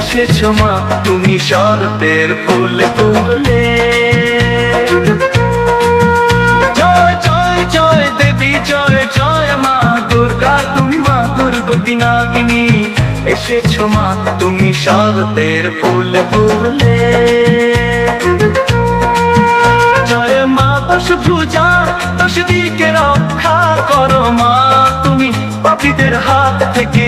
এসেছ মা তুমি শরতের ফুলে ফুলে এসেছ মা, তুমি শরতের ফুলে ফুলে। জয় মা, দশ পূজা দশ রক্ষা করো মা। তুমি পাপীদের হাত থেকে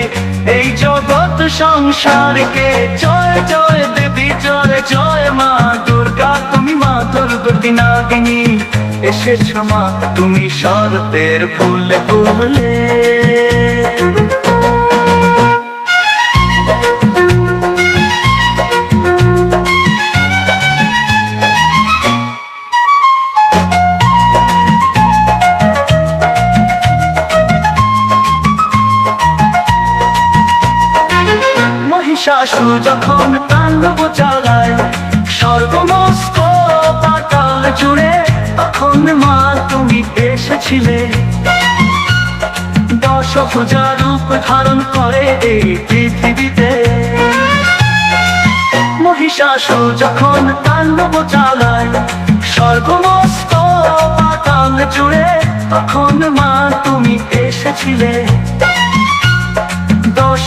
এই জগৎ সংসারকে। জয় জয় দেবী, জয় জয় মা দুর্গা। তুমি মা দুর্গতি নাগিনী এসেছ মা, তুমি শরতের ফুলে ফুলে। মহিষাসু যখন তাণ্ডব চালায়, সর্বমস্ত পাতাল জুড়ে তখন মা তুমি এসেছিলে। দশ পূজা রূপ ধারণ করে এই পৃথিবীতে, মহিষাসু যখন তাণ্ডব চালায়, সর্বমস্ত পাতাল জুড়ে তখন মা তুমি এসেছিলে।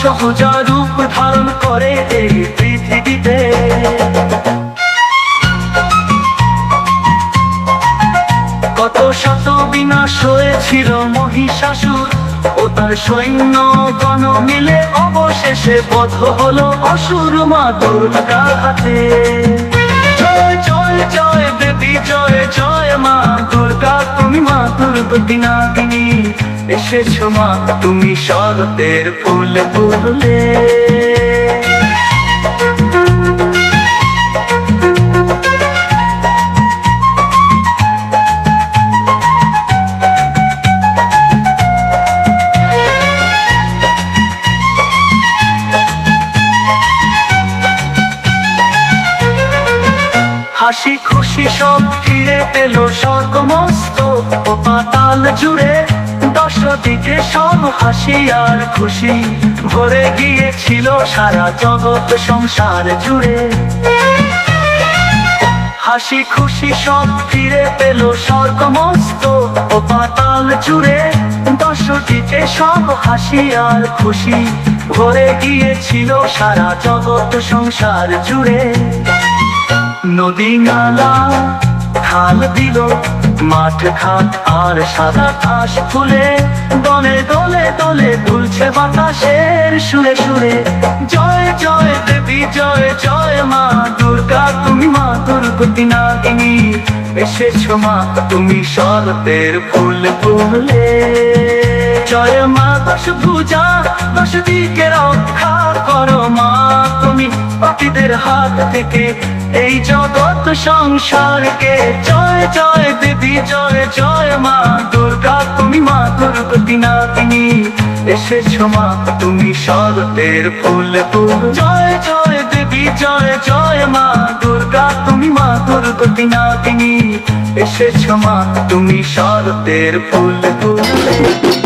হাজার রূপ ধারণ করে এই পৃথিবীতে। কত শত বিনাশ হয়েছিল মহিষাসুর ও তার সৈন্য গণ মিলে অবশেষে বধ হলো অসুর মা দুর্গার হাতে। জয় জয় জয় দেবী জয় জয় মা দুর্গা, তুমি মা দুর্গতি নাগিনী এসেছ মা, তুমি শরতের ফুল ফুলে হাসি খুশি সব ফিরে পেল স্বর্গমস্ত ও পাতাল জুড়ে। দশ দিকে সব হাসি আর খুশি। ভরে গিয়েছিল সারা জগৎ সংসার জুড়ে। হাসি খুশি সব ফিরে পেল স্বর্গমস্ত ও পাতাল জুড়ে। দশ দিকে সব হাসি আর খুশি, ভরে গিয়েছিল সারা জগৎ সংসার জুড়ে। নদী নালা, খাল দিল মাঠ ঘাট আর সাদা ঘাস ফুলে, দলে দলে দলে দুলছে বাতাসের সুরে সুরে। জয় জয় দেবী, জয় জয় মা দুর্গা, তুমি মা দুর্গতি নাগিনী। এসেছ মা, তুমি শরতের ফুল ফুলে জয় মা, দশ পূজা, দশ দিকে রক্ষা করো মা। তুমি পাপীদের হাত থেকে এই জগৎ সংসারকে। জয় জয় জয় জয় মা দুর্গা, তুমি মা দুর্গতি না তিনি এসেছ মা, তুমি শরতের ফুল ফুল। জয় জয় দেবী, জয় জয় মা দুর্গা, তুমি মা দুর্গতি না তিনি এসেছ মা, তুমি শরতের ফুল ফুল।